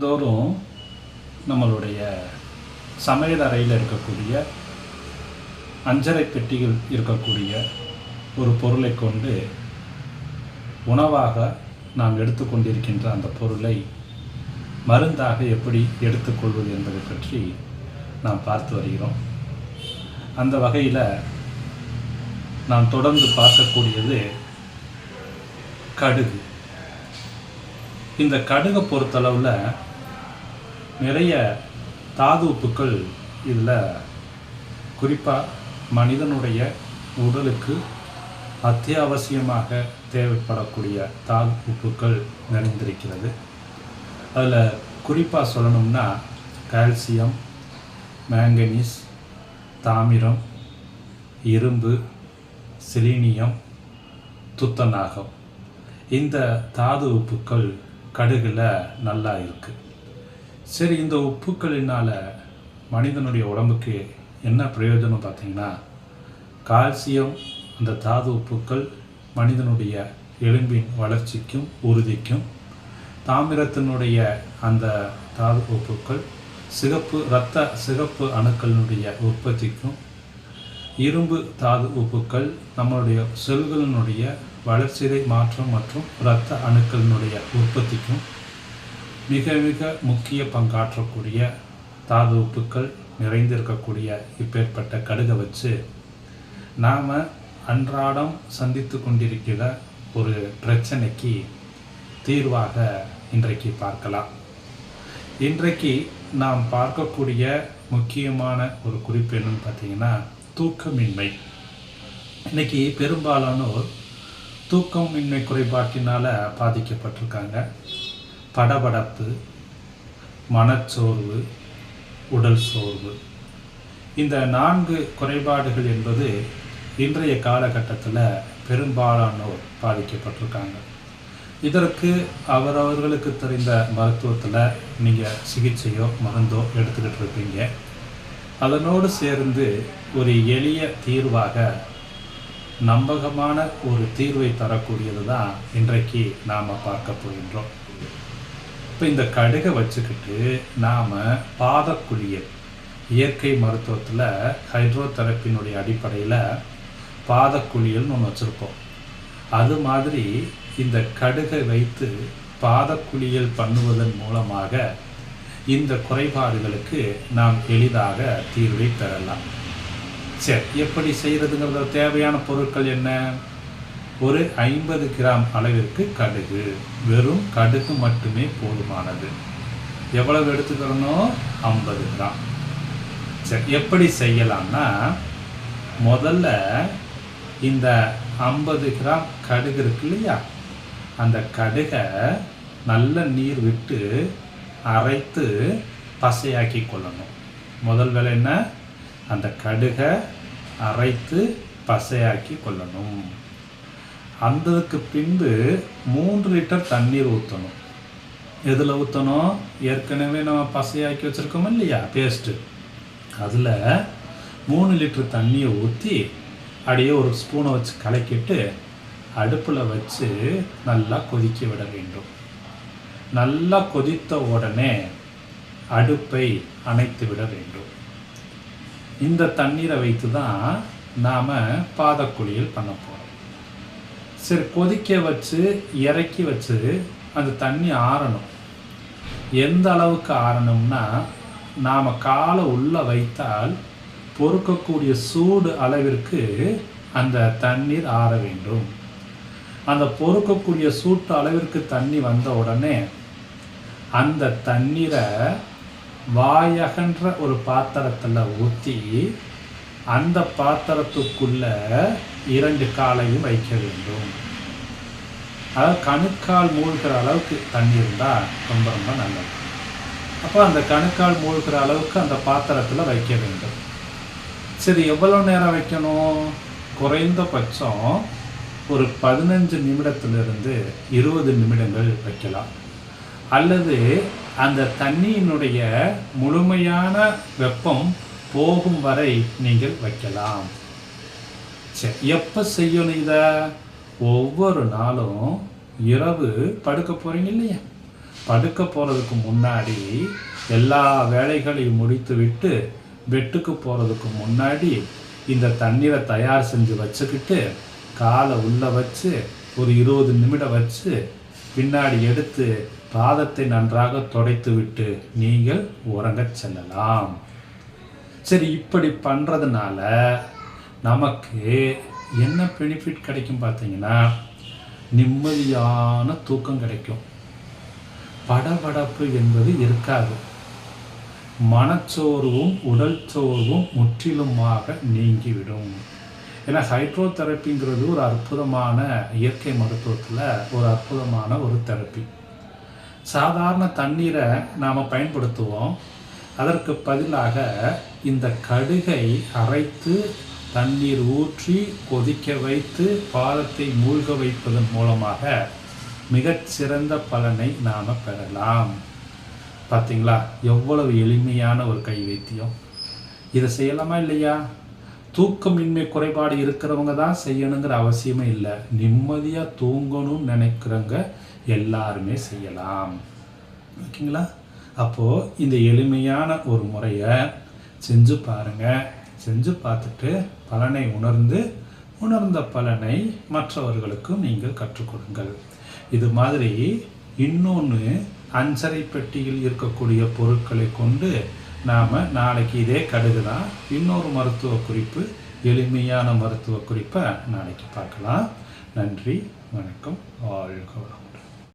தோறும் நம்மளுடைய சமையல் அறையில் இருக்கக்கூடிய அஞ்சரை பெட்டிகள் இருக்கக்கூடிய ஒரு பொருளை கொண்டு உணவாக நாம் எடுத்துக்கொண்டிருக்கின்ற அந்த பொருளை மருந்தாக எப்படி எடுத்துக்கொள்வது என்பதை பற்றி நாம் பார்த்து வருகிறோம். அந்த வகையில் நாம் தொடர்ந்து பார்க்கக்கூடியது கடுகு. இந்த கடுகை பொறுத்தளவில் நிறைய தாது உப்புக்கள் இதில் குறிப்பாக மனிதனுடைய உடலுக்கு அத்தியாவசியமாக தேவைப்படக்கூடிய தாது உப்புக்கள் நிறைந்திருக்கிறது. அதில் குறிப்பாக சொல்லணும்னா கால்சியம் மேங்கனீஸ் தாமிரம் இரும்பு செலீனியம் துத்தநாகம். இந்த தாது உப்புக்கள் கடுகில் நல்லா இருக்குது சரி இந்த உப்புக்களினால் மனிதனுடைய உடம்புக்கு என்ன பிரயோஜனம் பார்த்தீங்கன்னா கால்சியம் அந்த தாது உப்புக்கள் மனிதனுடைய எலும்பின் வளர்ச்சிக்கும் உறுதிக்கும் தாமிரத்தினுடைய அந்த தாது உப்புக்கள் சிகப்பு இரத்த சிகப்பு அணுக்களினுடைய உற்பத்திக்கும் இரும்பு தாது உப்புக்கள் நம்மளுடைய செல்களினுடைய வளர்ச்சிதை மாற்றம் மற்றும் இரத்த அணுக்களினுடைய உற்பத்தி மிக மிக முக்கிய பங்காற்றக்கூடிய தாது உப்புக்கள் நிறைந்திருக்கக்கூடிய இப்பேற்பட்ட கடுகை வச்சு நாம் அன்றாடம் சந்தித்து கொண்டிருக்கிற ஒரு பிரச்சனைக்கு தீர்வாக இன்றைக்கு பார்க்கலாம். இன்றைக்கு நாம் பார்க்கக்கூடிய முக்கியமான ஒரு குறிப்பு என்னன்னு பார்த்தீங்கன்னா தூக்கமின்மை. இன்னைக்கு பெரும்பாலானோர் தூக்கமின்மை குறைபாட்டினால் பாதிக்கப்பட்டிருக்காங்க. படபடப்பு மனச்சோர்வு உடல் சோர்வு. இந்த நான்கு குறைபாடுகள் என்பது இன்றைய காலகட்டத்தில் பெரும்பாலானோர் பாதிக்கப்பட்டிருக்காங்க. இதற்கு அவரவர்களுக்கு தெரிந்த மருத்துவத்தில் நீங்கள் சிகிச்சையோ மருந்தோ எடுத்துக்கிட்டு இருப்பீங்க. அதனோடு சேர்ந்து ஒரு எளிய தீர்வாக நம்பகமான ஒரு தீர்வை தரக்கூடியது தான் இன்றைக்கு நாம் பார்க்க போகின்றோம். இப்போ இந்த கடுகை வச்சுக்கிட்டு நாம் பாதக்குழியல் இயற்கை மருத்துவத்தில் ஹைட்ரோதெரப்பினுடைய அடிப்படையில் பாதக்குழியல்னு ஒன்று வச்சுருப்போம். அது மாதிரி இந்த கடுகை வைத்து பாதக்குழியல் பண்ணுவதன் மூலமாக இந்த குறைபாடுகளுக்கு நாம் எளிதாக தீர்வை பெறலாம். சரி எப்படி செய்கிறதுங்கிறத தேவையான பொருட்கள் என்ன? ஒரு ஐம்பது கிராம் அளவிற்கு கடுகு வெறும் கடுகு மட்டுமே போதுமானது. எவ்வளவு எடுத்துக்கிறணும் ஐம்பது கிராம். சரி எப்படி செய்யலாம்னா முதல்ல இந்த ஐம்பது கிராம் கடுகு இருக்கு இல்லையா? அந்த கடுகை நல்ல நீர் விட்டு அரைத்து பசையாக்கி கொள்ளணும். முதல் வேலை என்ன? அந்த கடுகை அரைத்து பசையாக்கி கொள்ளணும். அந்ததுக்கு பின்பு மூன்று லிட்டர் தண்ணீர் ஊற்றணும் எதில் ஊற்றணும் ஏற்கனவே நம்ம பசையாக்கி வச்சுருக்கோம் இல்லையா? பேஸ்ட்டு அதில் மூணு லிட்டர் தண்ணியை ஊற்றி அப்படியே ஒரு ஸ்பூனை வச்சு கலக்கிட்டு அடுப்பில் வச்சு நல்லா கொதிக்க விட வேண்டும். நல்லா கொதித்த உடனே அடுப்பை அணைத்து விட வேண்டும். இந்த தண்ணீரை வைத்து தான் நாம் பாதக்குழியில் பண்ண போகிறோம் சரி கொதிக்க வச்சு இறக்கி வச்சு அந்த தண்ணி ஆறணும். எந்த அளவுக்கு ஆறணும்னா நாம் காலை உள்ளே வைத்தால் பொறுக்கக்கூடிய சூடு அளவிற்கு அந்த தண்ணீர் ஆற வேண்டும். அந்த பொறுக்கக்கூடிய சூட்டு அளவிற்கு தண்ணி வந்த உடனே அந்த தண்ணீரை வாயகன்ற ஒரு பாத்திரத்தில் ஊற்றி அந்த பாத்திரத்துக்குள்ளே இரண்டு காலையும் வைக்க வேண்டும். அதாவது கணுக்கால் மூழ்கிற அளவுக்கு தண்ணி இருந்தால் ரொம்ப ரொம்ப நல்லது. அப்போ அந்த கணுக்கால் மூழ்கிற அளவுக்கு அந்த பாத்திரத்தில் வைக்க வேண்டும். சரி எவ்வளோ நேரம் வைக்கணும்? குறைந்தபட்சம் ஒரு பதினஞ்சு நிமிடத்திலிருந்து இருபது நிமிடங்கள் வைக்கலாம். அல்லது அந்த தண்ணியினுடைய முழுமையான வெப்பம் போகும் வரை நீங்கள் வைக்கலாம். சரி எப்போ செய்யணும் இதை? ஒவ்வொரு நாளும் இரவு படுக்க போகிறீங்க இல்லையா? படுக்க போகிறதுக்கு முன்னாடி எல்லா வேலைகளையும் முடித்து விட்டு பெட்டுக்கு போகிறதுக்கு முன்னாடி இந்த தண்ணீரை தயார் செஞ்சு வச்சுக்கிட்டு காலை உள்ளே வச்சு ஒரு இருபது நிமிடம் வச்சு பின்னாடி எடுத்து பாதத்தை நன்றாக துடைத்து விட்டு நீங்கள் உறங்கச் செல்லலாம். சரி இப்படி பண்ணுறதுனால நமக்கு என்ன பெனிஃபிட் கிடைக்கும் பார்த்தீங்கன்னா நிம்மதியான தூக்கம் கிடைக்கும். படபடப்பு என்பது இருக்காது. மனச்சோர்வும் உடல் சோர்வும் முற்றிலுமாக நீங்கிவிடும். ஏன்னா ஹைட்ரோ தெரப்பிங்கிறது ஒரு அற்புதமான இயற்கை மருத்துவத்தில் ஒரு அற்புதமான ஒரு தெரப்பி. சாதாரண தண்ணீரை நாம் பயன்படுத்துவோம். அதற்கு பதிலாக இந்த கடுகை அரைத்து தண்ணீர் ஊற்றி கொதிக்க வைத்து பாலத்தை மூழ்க வைப்பதன் மூலமாக மிகச்சிறந்த பலனை நாம் பெறலாம். பார்த்தீங்களா எவ்வளவு எளிமையான ஒரு கை வைத்தியம் இதை செய்யலாமா இல்லையா? தூக்கமின்மை குறைபாடு இருக்கிறவங்க தான் செய்யணுங்கிற அவசியமே இல்லை. நிம்மதியாக தூங்கணும்னு நினைக்கிறவங்க எல்லாருமே செய்யலாம். ஓகேங்களா? அப்போது இந்த எளிமையான ஒரு முறையை செஞ்சு பாருங்கள் செஞ்சு பார்த்துட்டு பலனை உணர்ந்து உணர்ந்த பலனை மற்றவர்களுக்கும் நீங்கள் கற்றுக் கொடுங்கள் இது மாதிரி இன்னொன்று அஞ்சரை பெட்டியில் இருக்கக்கூடிய பொருட்களை கொண்டு நாம் நாளைக்கு இதே கடுகு தான் இன்னொரு மருத்துவ குறிப்பு எளிமையான மருத்துவ குறிப்பை நாளைக்கு பார்க்கலாம். நன்றி வணக்கம் வாழ்க